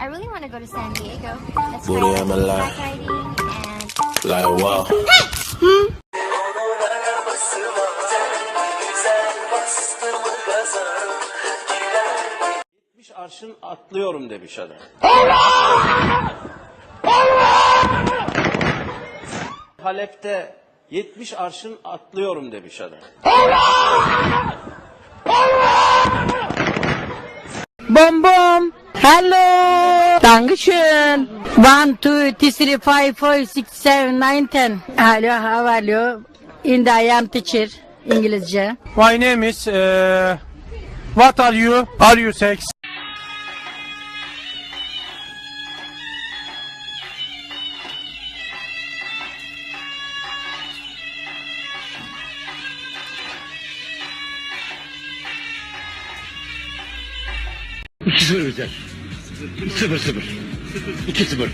I really want to go to San Diego. Try Booty, I'm alive. Like wow. Gitmiş arşın atlıyorum demiş adam. Halep'te 70 arşın atlıyorum demiş adam. Bom bom. Hallo. Dankeschön. One, two, three, five, four, six, seven, nine, ten. Hallo, how are you? In the I am teacher. İngilizce. My name is... Uh, what are you? Are you sex? İkisi şey özel. 0 0. 2 0.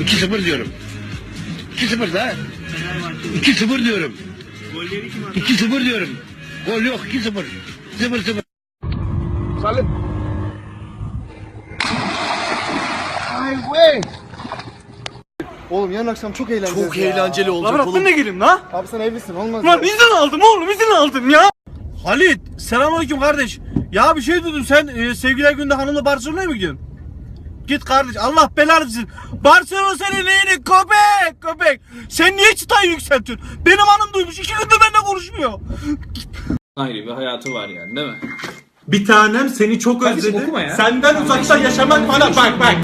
2 0 diyorum. 2 0 da. 2 0 diyorum. 2 0 diyorum. Gol yok 2 0. 0 0. Salim. Ay güey. Oğlum yarın akşam çok eğleneceğiz Çok ya. eğlenceli olacak Lan oğlum. aklına gelin la. Abi sen evlisin olmaz. Lan izin aldım oğlum izin aldım ya. Halit selamünaleyküm kardeş. Ya bir şey dedim sen e, sevgililer günde hanımla Barcelona'ya mı gidiyorsun? Git kardeş Allah belanı versin. Barcelona senin neyini köpek köpek. Sen niye çıtayı yükseltiyorsun? Benim hanım duymuş iki gündür benimle konuşmuyor. ayrı bir hayatı var yani değil mi? Bir tanem seni çok Kardeşim özledim. okuma ya. Senden uzakta yaşamak bana bak bak.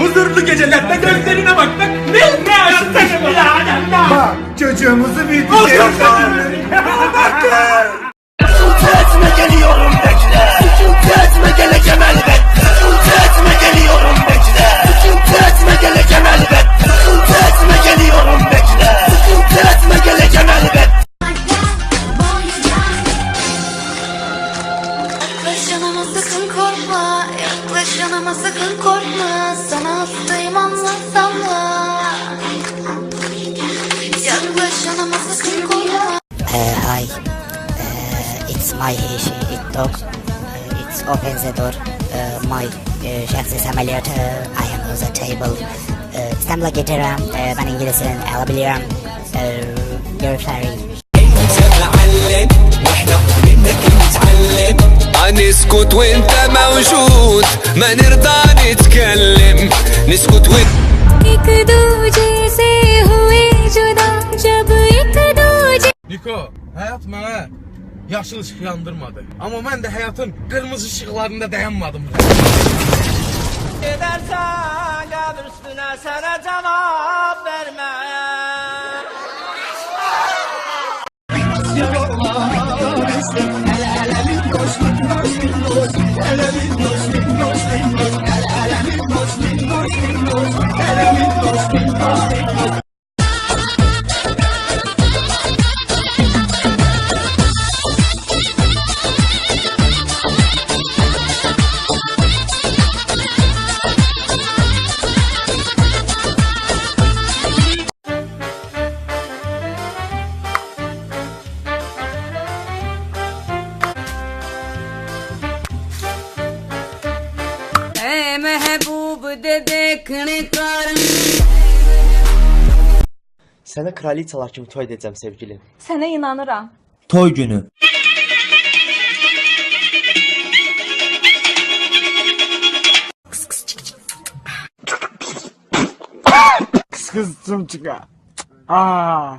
Huzurlu gecelerde gözlerine bak bak. Ne ne açtın ya? Bak çocuğumuzu büyüteceğiz. Sakın korkma Yaklaş yanıma sakın korkma Sana hastayım anlatsam mı Yaklaş yanıma sakın korkma hi. it's my it dog. it's open the door. my şahsi ameliyat. I am on the table. İstanbul'a getiririm. ben İngilizce'den alabiliyorum. görüşürüz. هنسكت وانت موجود ما نرضى نتكلم نسكت وانت Niko, həyat mənə yaşıl işıq yandırmadı. Amma mən də həyatın qırmızı işıqlarında dayanmadım. Gedərsən, gəl üstünə sənə cavab verməyəm. ਦੇ ਦੇਖਣੇ ਕਾਰਨ Sana kraliçeler gibi toy edeceğim sevgilim. Sana inanırım. Toy günü. Kıs kıs çıka. Aa.